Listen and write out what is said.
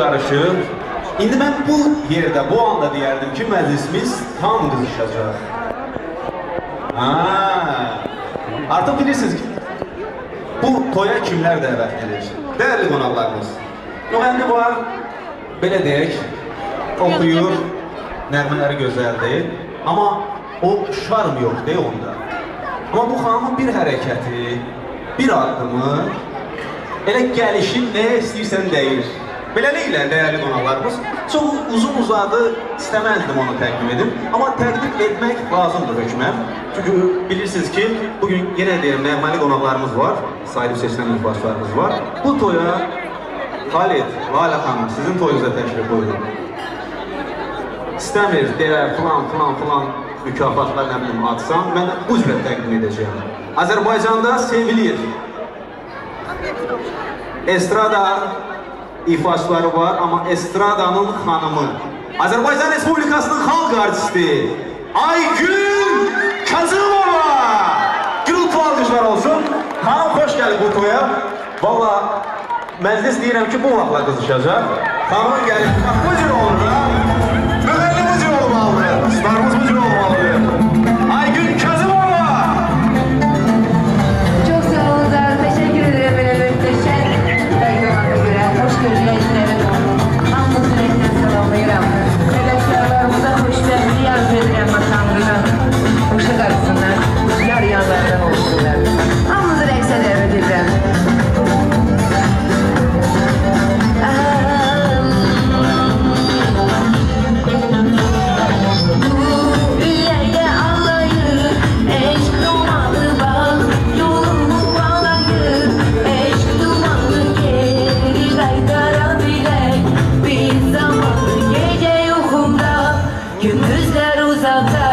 Qarışıq. İndi mən bu yerdə, bu anda deyərdim ki, məclisimiz tam qızışacaq. Ha. Artıq bilirsiniz ki, bu toya kimlər dəvət edir? Dəyərli qonaqlarımız. Müğənni var, belə deyək, oxuyur, nəğmələri gözəldir, amma o şarm yox, deyək onda. Amma bu xanımın bir hərəkəti, bir addımı, elə gəlişin nə istəyirsən deyir. Beləliklə, dəyərli qonaqlarımız, çox uzun uzadı istəməzdim onu təqdim edim, amma təqdim etmək lazımdır hökməm. Çünki bilirsiniz ki, bugün yenə deyirəm, nəğməli qonaqlarımız var, sahib seçilən ilbaşlarımız var. Bu toya Xalid, Lalə xanım, sizin toyunuza təşrif buyurun. İstəmir, deyə filan, filan, filan mükafatlar nə bilim atsam, mən bu cürə təqdim edəcəyəm. Azərbaycanda sevilir. Estrada ifaçıları var, amma estradanın xanımı. Azərbaycan Respublikasının xalq artisti Aygün Kazımova. Gürültü alqışlar olsun. Xanım xoş gəlib bu toya. Valla məclis deyirəm ki, bu vaxtla qızışacaq. Xanımın gəlib, bax bu cür olur ha. Müğənni bu cür olmalıdır. Starımız bu cür olmalıdır. Gündüzler uzakta